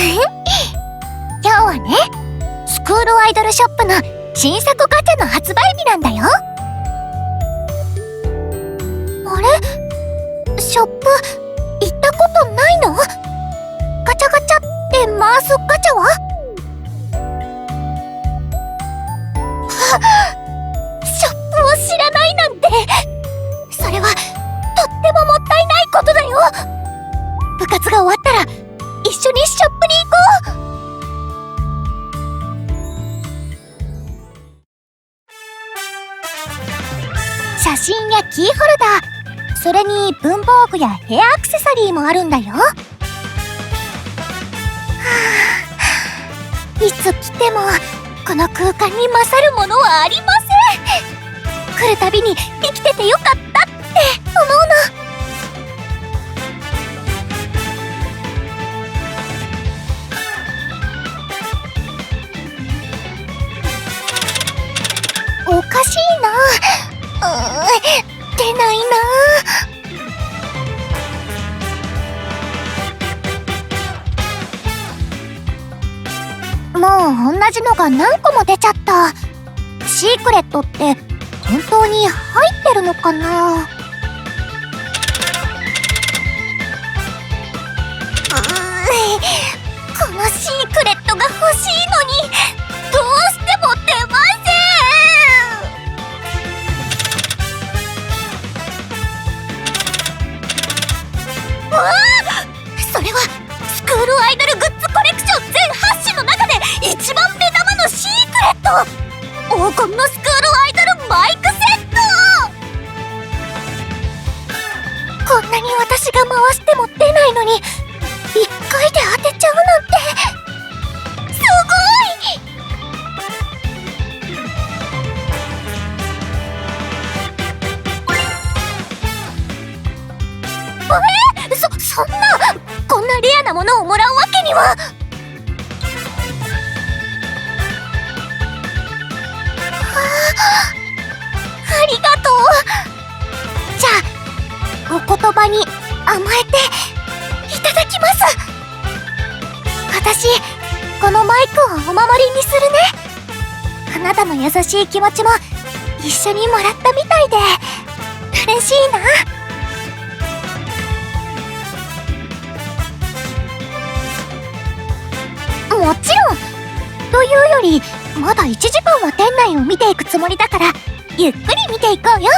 今日はねスクールアイドルショップの新作ガチャの発売日なんだよ。あれ？ショップ行ったことないの？ガチャガチャって回すガチャは？は ショップを知らないなんて。それはとってももったいないことだよ。部活が終わったら一緒にショッ写真やキーホルダー。それに文房具やヘアアクセサリーもあるんだよ。はあ。いつ来てもこの空間に勝るものはありません。来るたびに生きててよかったって。出ないな。もう同じのが何個も出ちゃった。シークレットって本当に入ってるのかな？ト黄金のスクールアイドルマイクセット。こんなに私が回しても出ないのに一回で当てちゃうなんて。すごい。え？そそんなこんなレアなものをもらうわけには。言葉に甘えていただきます。私このマイクをお守りにするね。あなたの優しい気持ちも一緒にもらったみたいで。嬉しいな。もちろん。というよりまだ1時間は店内を見ていくつもりだからゆっくり見ていこうよ。